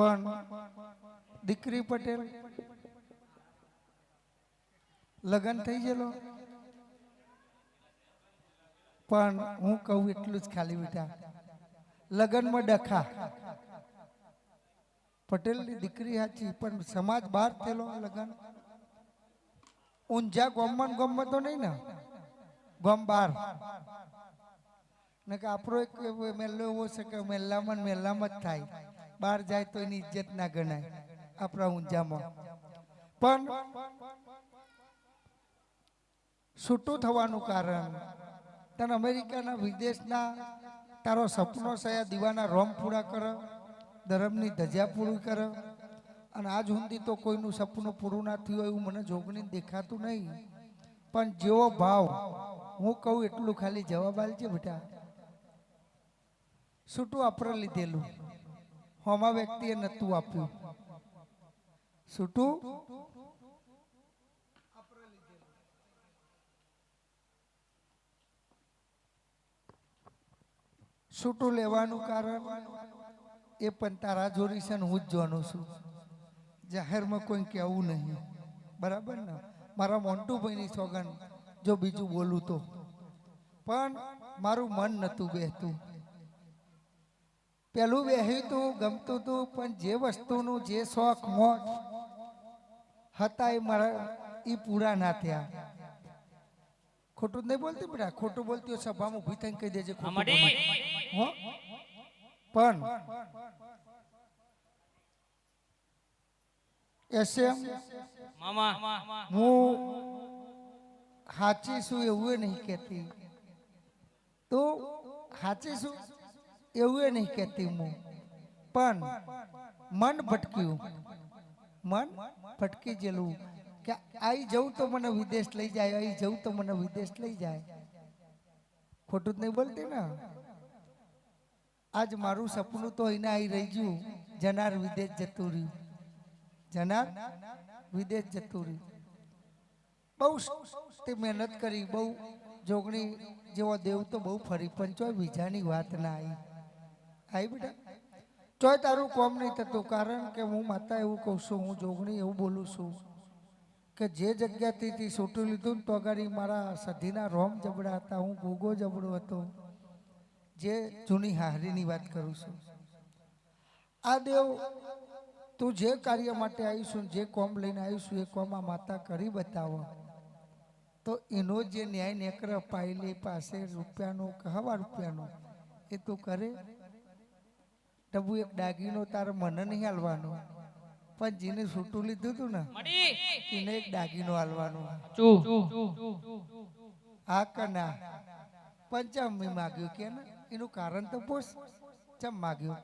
પણ દીકરી પટેલ લગ્ન થઈ ગયેલો. પણ હું કહું એટલું જ ખાલી બેટા, લગ્નમાં ડખા. પટેલની દીકરી સાચી, પણ સમાજ બહાર થયેલો લગ્ન. ઊંઝા ગોમમાં ને ગોમમાં તો નહીં ને, ગોમ બાર ને કે આપણો એક મેલ્લો એવો છે કે મેલ્લામાં મેલ્લામાં જ થાય. બહાર જાય તો એની ઇજ્જત ના ગણાય. આપણા ઊંઝામાં પણ છૂટું થવાનું કારણ, તને અમેરિકાના વિદેશના તારો સપનો સયા દીવાના રોમ પૂરા કર, ધરમની ધજા પૂરી કર, અને આજ સુધી તો કોઈનું સપનું પૂરું ના થયું એવું મને જોગણી દેખાતું નહીં. પણ જેવો ભાવ, હું કહું એટલું ખાલી જવાબ આલજે બેટા. છૂટું આપણે લીધેલું. હોમા વ્યક્તિએ નતું આપ્યું. છૂટું? છૂટું લેવાનું કારણ એ પણ તારા જોડી છે હું જ જોવાનું છું. જાહેરમાં કોઈ કહેવું નહીં. બરાબર ને? મારા મોન્ટુભાઈની સોગન, જો બીજું બોલું તો. પણ મારું મન નહોતું બેહતું. પેલું બેહ્યું તું ગમતું તું પણ જે વસ્તુનું જે શોખ મોટ હતા એ મારા એ પૂરા ના થયા. ખોટું નહીં બોલતી બેટા? ખોટું બોલતી હોય સભામાં ઊભી થઈને કહી દેજે ખોટું હો? પણ એસએમ મામા. હું સાચી છું એવું નહીં કહેતી. તો સાચી છું એવું એ નહીં કહેતી હું. પણ મન ભટક્યું. મન ભટકી ગયેલું કે આઈ જવું તો મને વિદેશ લઈ જાય, આઈ જવું તો મને વિદેશ લઈ જાય. ખોટું જ નહીં બોલતી ને? આજ મારું સપનું તો એને આવી રહી ગયું. જનાર વિદેશ જતું રહ્યું. જનાર વિદેશ જતું રહ્યું. બહુ તે મહેનત કરી, બહુ જોગણી જેવો દેવ તો બહુ ફરી પણ બીજાની વાત ના આવી આવી બેટા. ચોય તારું કોમ નહીં થતું, કારણ કે હું માતા એવું કહું છું, હું જોગણી એવું બોલું છું કે જે જગ્યાથી તે છૂટું લીધું ને તો આગળ મારા સધીના રોમ જબડા હતા, હું ગોગો જબડો હતો, જે જૂની હારીની વાત કરું છું. આ દેવ, તું જે કાર્ય માટે આવીશું જે કોમ લઈને આવીશું એ કોમ આ માતા કરી બતાવો. તો એનો જે ન્યાય નેકર પાયલી પાસે રૂપિયાનો, કહવા રૂપિયાનો, એ તું કરે? ડબુ એક દાગીનો તારે મને નહીં હાલવાનો. પણ જેને છૂટું લીધું હતું ને મડી! એને એક દાગીનો હાલવાનો. ચૂ. હા કે ના? પંચમ મેં માગ્યું કે ને એનું કારણ તો પૂછ. ચમ માગ્યું?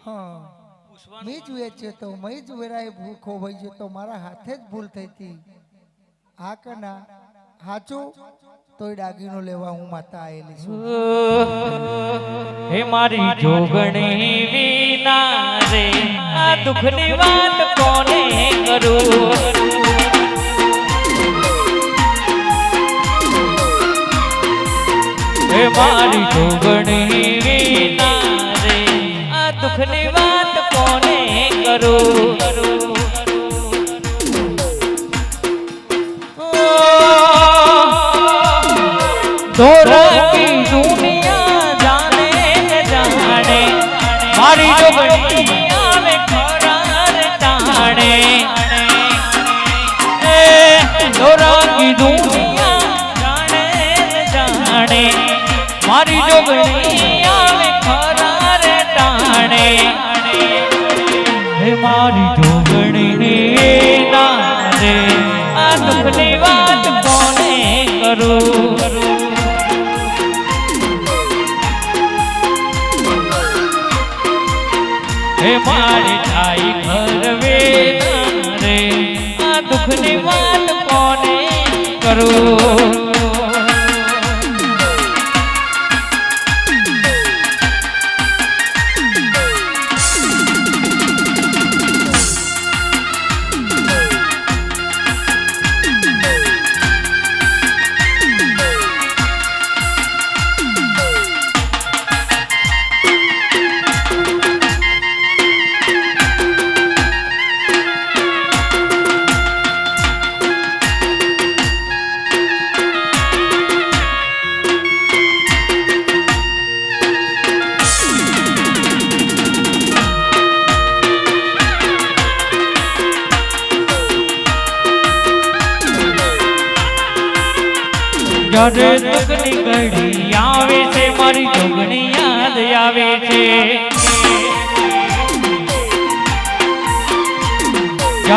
હા. મેં જ વેચ્યો તો મેં જ વેરાય ભૂલ ભાઈ ગયો તો મારા હાથે જ ભૂલ થઈ હતી. હા કે ના? હાચું? તોય દાગીનો લેવા હું માતા આવેલી છું. હે મારી જોગણી વિના રે, આ દુઃખની વાત કોને કરું? હે મારી જોગણી વિના રે, આ દુઃખની વાત કોને કરું? મારી જોગણી આવે ખરા રે ટાણે. હે મારી જોગણી ના રે આ દુઃખની વાત કોને કરું? હે મારી થાય ઘર વે રે. આ દુઃખની વાત કોને કરું?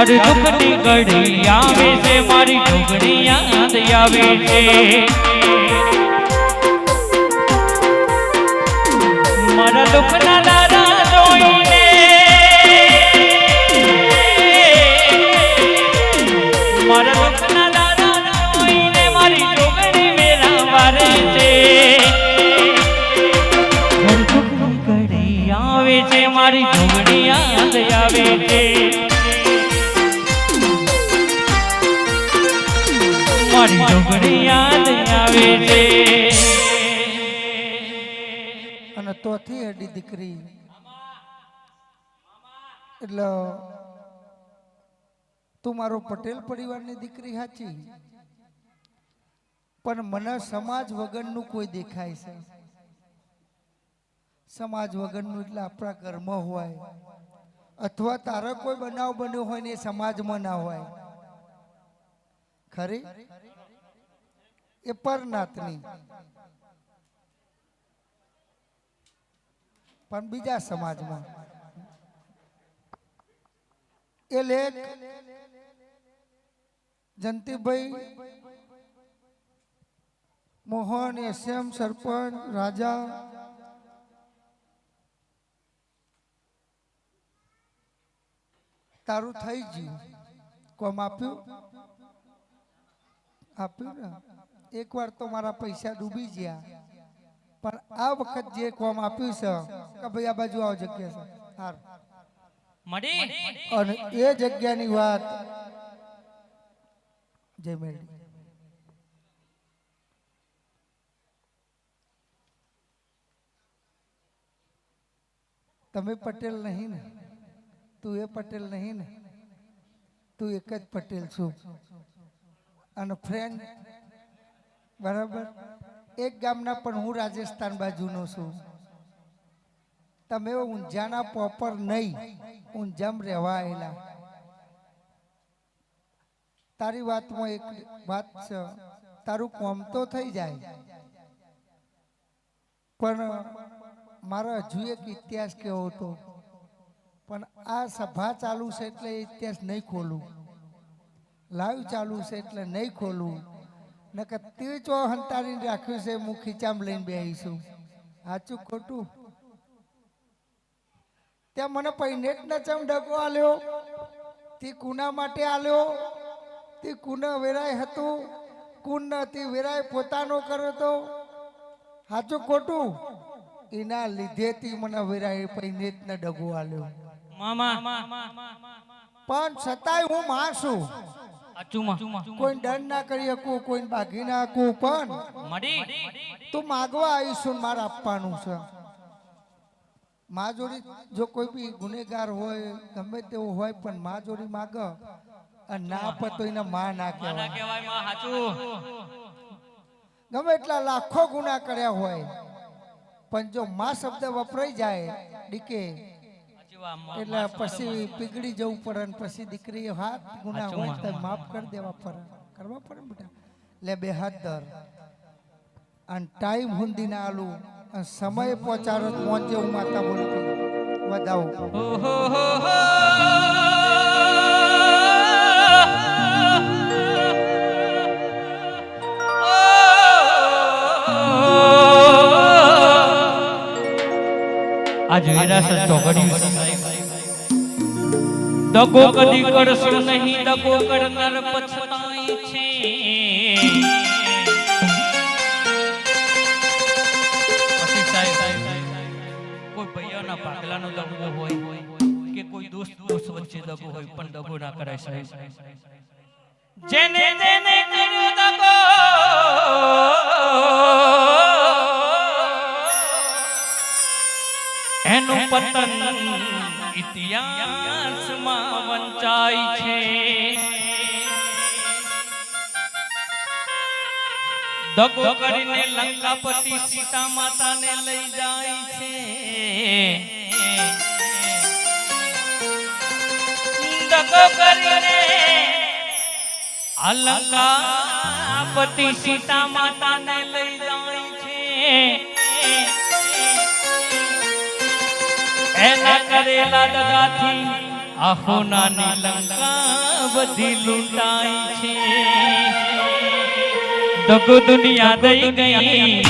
જ્યારે દુઃખની ઘડી આવે છે, મારી જોગણી યાદ આવે છે. મારા દુઃખના દારા જોઈને મારા દુઃખના દારા જોઈને મારી જોગણી મેરા વારે છે. દુઃખની ઘડી આવે છે, મારી જોગણી યાદ આવે છે. અને તોથી એડી દીકરી એટલે તું મારો પટેલ પરિવારની દીકરી સાચી પણ મને સમાજ વગરનું કોઈ દેખાય છે. સમાજ વગરનું એટલે આપણા ઘરમાં હોય. અથવા તારા કોઈ બનાવ બન્યો હોય ને એ સમાજમાં ના હોય. ખરી? એ પરનાથની પણ બીજા સમાજમાં. એ લેખ જંતીભાઈ મોહન એસએમ સરપંચ, રાજા. તારું થઈ ગયું. કોમ આપ્યું? આપ્યું ને? એકવાર તો મારા પૈસા ડૂબી ગયા. પણ આ વખત જે કોમ આપ્યું છે કે ભાઈ આ બાજુ આવો જગ્યા છે. હાર. મળી અને એ જગ્યાની વાત જય મેરડી. તમે પટેલ નહીં ને? તું એ પટેલ નહીં ને? તું એક જ પટેલ છું. અને ફ્રેન્ડ બરાબર? એક ગામના પણ હું રાજસ્થાન બાજુનો છું. તમે ઊંઝાના પોપર નહીં, ઊંઝામ રહેવા આવેલા તારી વાતમાં એક વાત છે. તારું કોમ તો થઈ જાય. પણ મારો હજુ એક ઇતિહાસ કેવો હતો? પણ આ સભા ચાલુ છે એટલે ઇતિહાસ નહીં ખોલું. લાઈવ ચાલુ છે એટલે નહીં ખોલું. નકર તે ચો હંતારી રાખ્યું છે હું ખીચામ લઈને બેહીશું સાચું ખોટું? ત્યાં મને પૈને જ ન ચમ ડગો આલ્યો. તે કુના માટે આલ્યો. તે કુના વેરાય હતું. કુન તે વેરાય પોતાનો કર્યો તો સાચું ખોટું? એના લીધેથી મને વેરાય પૈને જ ન ડગો આલ્યો. મામા. પણ છતાંય હું માં છું. અચુમા. કોઈ દંડ ના કરી શકું કોઈ ભાગી ના શકું પણ તું માગવા આવીશું મારે આપવાનું છે. મા જોડી જો કોઈ બી ગુનેગાર હોય ગમે તેવો હોય પણ મા જોડી માગ. અને ના આપે તો એને માં ના કહેવાય. ગમે એટલા લાખો ગુના કર્યા હોય પણ જો મા શબ્દ વપરાઈ જાય ડીકે એટલે પછી પીગળી જવું પડે ને પછી દીકરી હાથ ગુના હોય. તો માફ કરી દેવા પડે. કરવા પડે બેટા. લે બે હાથ દર અને ટાઈમ હુંદી ના આલું. અને સમય પહોંચાડો પહોંચે હું માતા બોલું વધાવું. હો હો. આજ ચોકડી દગો કદી કરશો નહીં, દગો કરનાર પછતાય છે કોઈ ભૈયાના પાગલાનો દગો હોય કે કોઈ દોસ્ત દોસ્ત વચ્ચે દગો હોય, પણ દગો ના કરાય સાહેબ જેને જેને કર્યો દગો એનું પતન ઇતિહાસમાં વંચાય છે દગો કરીને લંકાપતિ સીતા માતાને લઈ જાય છે દગો કરીને અલંકાપતિ સીતા માતાને લઈ જાય છે. એના કરેલા દગાથી આખો નાની લંકા બધી લૂંટાઈ છે. દગો દુનિયા દઈ ગઈ.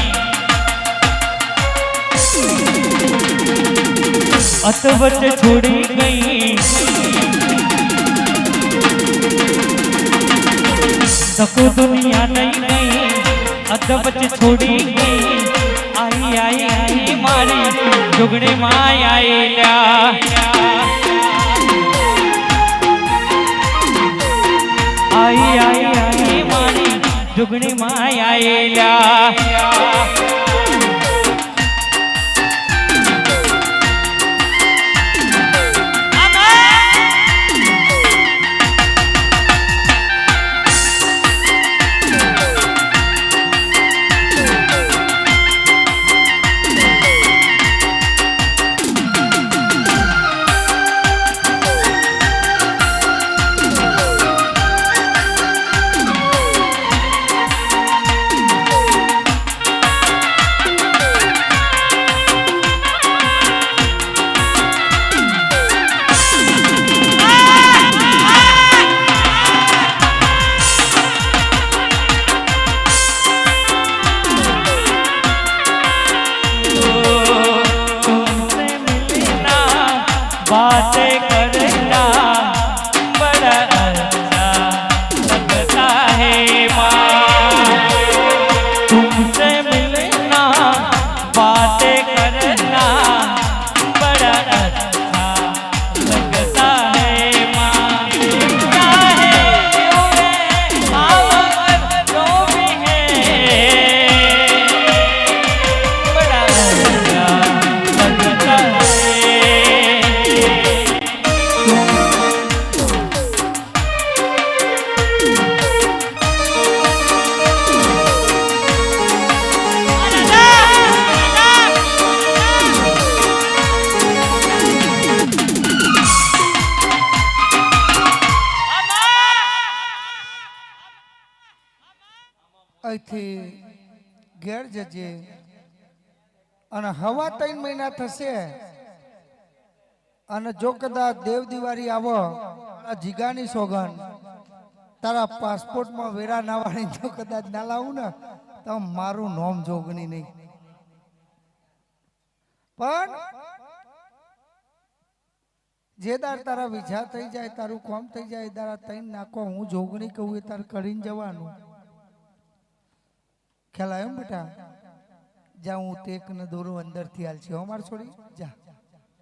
અત વચ્ચે છોડી ગઈ. દગો દુનિયા દઈ ગઈ અત વચ્ચે છોડી ગઈ. આઈ આઈ આઈ, મારી જોગણી માયા આઈ આઈ આઈ મારી જુગણી માં અહીંથી ઘેર જજે. અને હવા ત્રણ મહિના થશે. અને જો કદાચ દેવ દિવાળી આવો જીગાની સોગન, તારા પાસપોર્ટમાં વેરા ના વાળી જો કદાચ ના લાવું ને, તો મારું નોમ જોગણી નહીં. પણ જે દાર તારા વિઝા થઈ જાય, તારું કોમ થઈ જાય તારા તૈન નાખો, હું જોગણી કહું એ તાર કરીને જવાનું. ખ્યાલ આવ્યો બેટા? જા હું ટેક ને દોરું અંદરથી હાલ છે. માર છોડી. જા.